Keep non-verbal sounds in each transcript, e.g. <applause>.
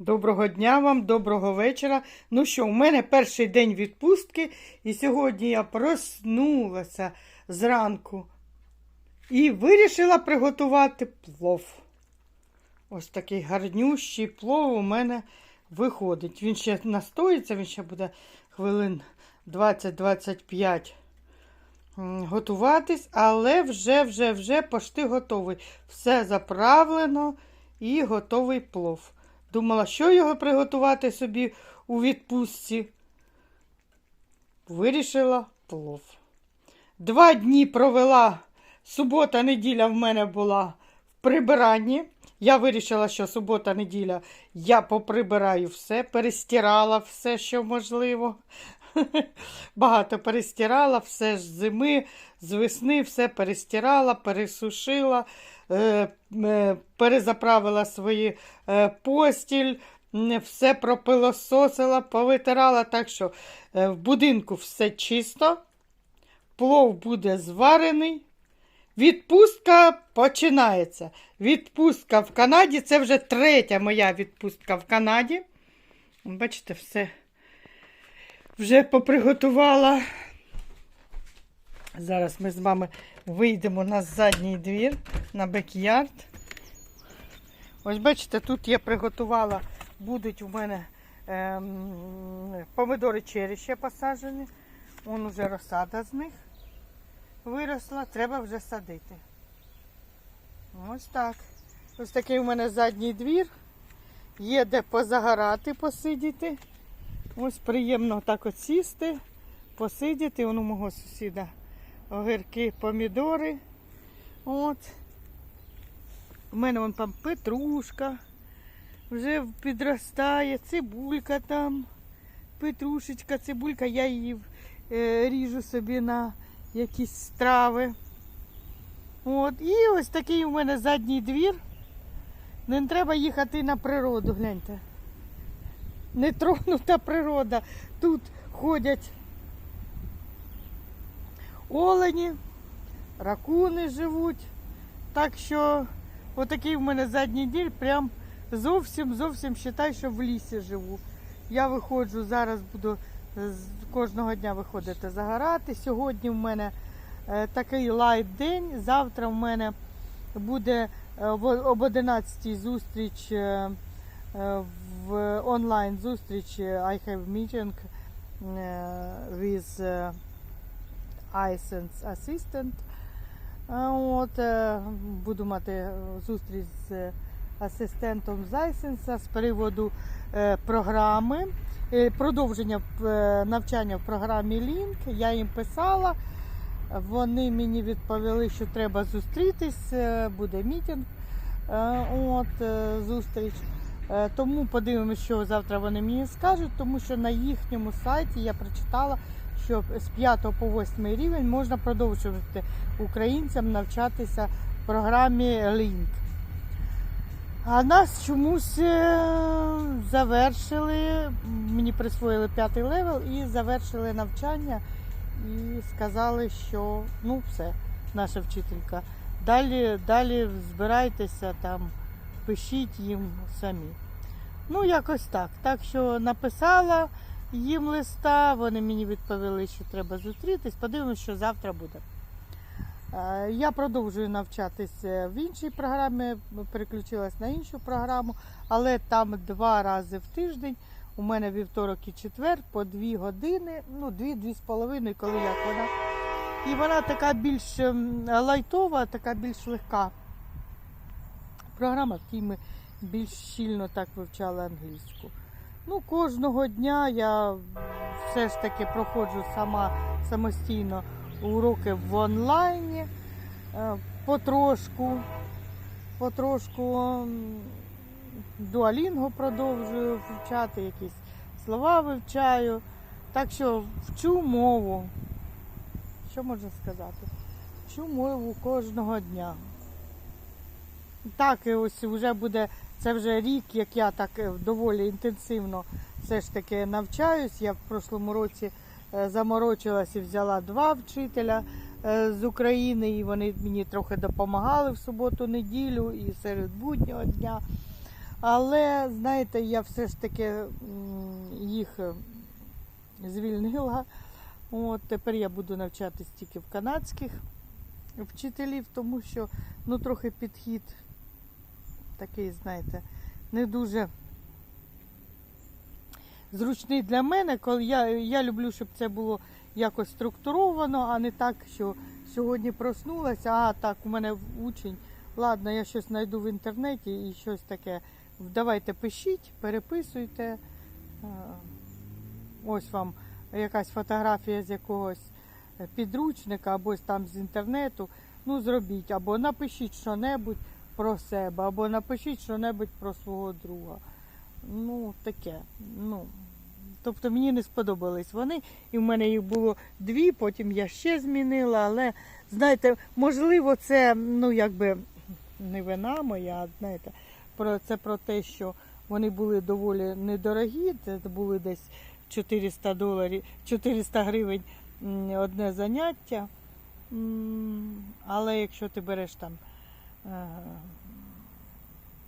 Доброго дня вам, доброго вечора. Ну що, у мене перший день відпустки, і сьогодні я проснулася зранку і вирішила приготувати плов. Ось такий гарнющий плов у мене виходить. Він ще настоїться, він ще буде хвилин 20-25 готуватись, але вже, вже, вже пошти готовий. Все заправлено і готовий плов. Думала, що його приготувати собі у відпустці. Вирішила плов. Два дні провела. Субота, неділя в мене була в прибиранні. Я вирішила, що субота, неділя я поприбираю все, перестирала все, що можливо. <laughs> Багато перестирала, все з зими, з весни, все перестирала, пересушила, е, е, перезаправила свої е, постіль, все пропилососила, повитирала так, що в будинку все чисто, плов буде зварений. Відпустка починається. Відпустка в Канаді. Це вже третя моя відпустка в Канаді. Бачите, все вже поприготувала. Зараз ми з вами вийдемо на задній двір, на бекярд. Ось бачите, тут я приготувала, будуть у мене ем, помидори черрі ще посаджені. Вон уже розсада з них виросла, треба вже садити. Ось так. Ось такий у мене задній двір. Є де позагорати, посидіти. Ось приємно так от сісти, посидіти. Вон у мого сусіда огірки, помідори. От. У мене вон там петрушка. Вже підростає, цибулька там, петрушечка, цибулька, я її е, ріжу собі на якісь страви. От. І ось такий у мене задній двір. Не треба їхати на природу, гляньте. Нетронута природа. Тут ходять олені, ракуни живуть. Так що отакий в мене задній двір, прям зовсім зовсім вважаю, що в лісі живу. Я виходжу, зараз буду кожного дня виходити загорати. Сьогодні в мене е, такий лайт день. Завтра в мене буде е, об 11 зустріч е, е, в онлайн зустріч е, I have meeting е, with е, iSense Assistant. От, е, буду мати зустріч з асистентом з iSense з приводу програми. Продовження навчання в програмі Link. Я їм писала. Вони мені відповіли, що треба зустрітись, буде мітинг. Е, От, зустріч. Е, Тому подивимося, що завтра вони мені скажуть, тому що на їхньому сайті я прочитала, що з 5 по 8 рівень можна продовжувати українцям навчатися в програмі Link. А нас чомусь е, завершили, мені присвоїли п'ятий левел і завершили навчання і сказали, що ну все, наша вчителька. Далі, далі збирайтеся там, пишіть їм самі. Ну, якось так. Так що написала їм листа, вони мені відповіли, що треба зустрітись. Подивимось, що завтра буде. Е, Я продовжую навчатися в іншій програмі, переключилась на іншу програму, але там два рази в тиждень. У мене вівторок і четвер по дві години, ну дві-дві з половиною, коли як вона. І вона така більш лайтова, така більш легка програма, в якій ми більш щільно так вивчали англійську. Ну, кожного дня я все ж таки проходжу сама самостійно уроки в онлайні, е, потрошку, потрошку м, дуалінго продовжую вивчати, якісь слова вивчаю. Так що вчу мову. Що можна сказати? Вчу мову кожного дня. Так, ось вже буде, це вже рік, як я так е, доволі інтенсивно все ж таки навчаюсь. Я в прошлому році е, заморочилась і взяла два вчителя е, з України, і вони мені трохи допомагали в суботу-неділю і серед буднього дня. Але, знаєте, я все ж таки їх звільнила. От тепер я буду навчатись тільки в канадських вчителів, тому що ну, трохи підхід такий, знаєте, не дуже зручний для мене. Коли я, я люблю, щоб це було якось структуровано, а не так, що сьогодні проснулася, а так, у мене учень. Ладно, я щось знайду в інтернеті і щось таке. Давайте пишіть, переписуйте. Ось вам якась фотографія з якогось підручника або там з інтернету. Ну, зробіть, або напишіть що-небудь про себе, або напишіть що-небудь про свого друга. Ну, таке. Ну, тобто мені не сподобались вони, і в мене їх було дві, потім я ще змінила, але знаєте, можливо, це ну якби не вина моя, знаєте, про це про те, що вони були доволі недорогі, це були десь 400 доларів, 400 гривень одне заняття. Але якщо ти береш там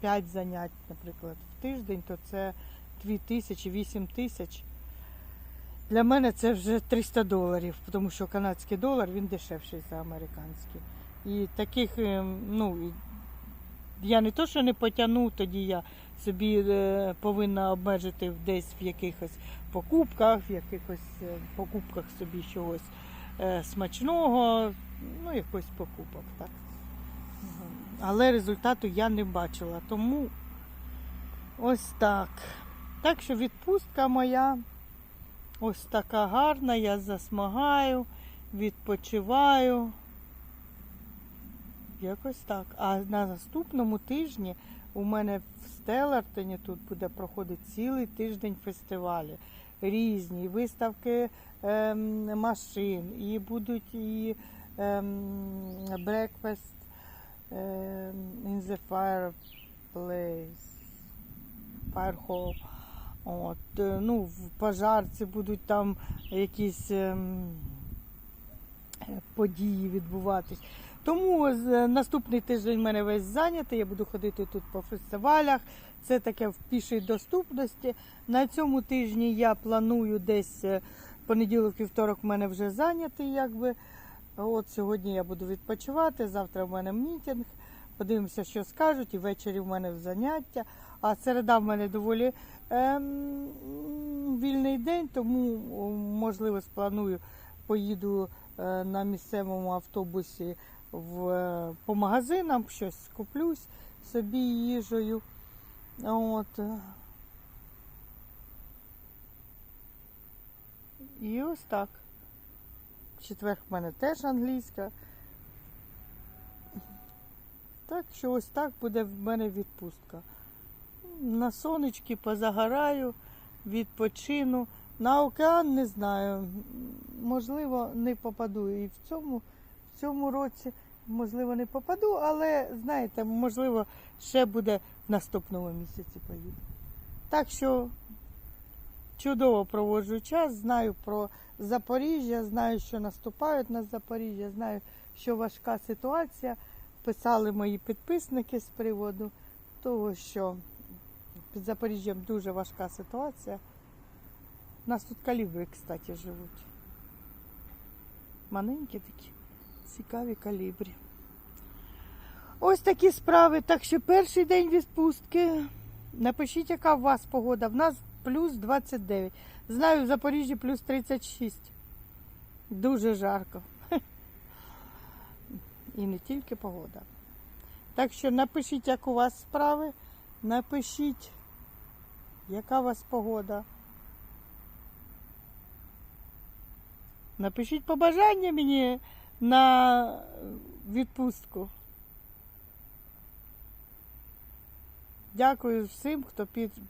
5 занять, наприклад, в тиждень, то це 2 тисячі, 8 тисяч. Для мене це вже 300 доларів, тому що канадський долар він дешевший за американський. І таких, е, ну, я не то, що не потягну, тоді я собі е, повинна обмежити десь в якихось покупках, в якихось е, покупках собі чогось е, смачного, ну, якось покупок, так. Але результату я не бачила, тому ось так. Так що відпустка моя ось така гарна, я засмагаю, відпочиваю. Якось так. А на наступному тижні у мене в Стелартоні тут буде проходити цілий тиждень фестивалі. Різні виставки ем, машин, і будуть і ем, ем, in the fireplace, fire hall. От, е, ну, в пожарці будуть там якісь ем, е, події відбуватись. Тому з- наступний тиждень в мене весь зайнятий. Я буду ходити тут по фестивалях. Це таке в пішій доступності. На цьому тижні я планую десь е, понеділок, вівторок в мене вже зайнятий. Якби. От сьогодні я буду відпочивати. Завтра в мене мітинг. Подивимося, що скажуть. І ввечері в мене заняття. А середа в мене доволі ем, вільний день, тому можливо спланую, поїду е, на місцевому автобусі в, е, по магазинам, щось куплюсь собі їжею. От. І ось так. Четвер в мене теж англійська. Так що ось так буде в мене відпустка. На сонечки позагораю, відпочину. На океан не знаю. Можливо, не попаду і в цьому, в цьому році, можливо, не попаду, але знаєте, можливо, ще буде в наступному місяці поїду. Так що чудово проводжу час, знаю про Запоріжжя, знаю, що наступають на Запоріжжя, знаю, що важка ситуація. Писали мої підписники з приводу того, що під Запоріжжям дуже важка ситуація. У нас тут калібри, кстати, живуть. Маленькі такі, цікаві калібрі. Ось такі справи. Так що перший день відпустки. Напишіть, яка у вас погода. В нас плюс 29. Знаю, в Запоріжжі плюс 36. Дуже жарко. <laughs> І не тільки погода. Так що напишіть, як у вас справи. Напишіть, яка у вас погода. Напишіть побажання мені на відпустку. Дякую всім, хто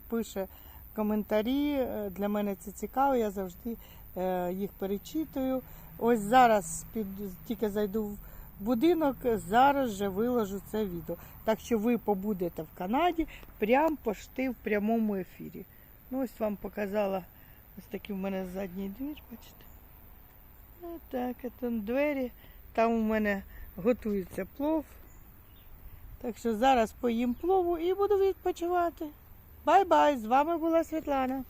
пише коментарі. Е, Для мене це цікаво, я завжди е, їх перечитую. Ось зараз під, тільки зайду в будинок, зараз же виложу це відео. Так що ви побудете в Канаді прямо пошти в прямому ефірі. Ну, ось вам показала ось такий в мене задній двір, бачите. Ось так, там двері. Там у мене готується плов. Так що зараз поїм плову і буду відпочивати. Бай-бай! З вами була Світлана.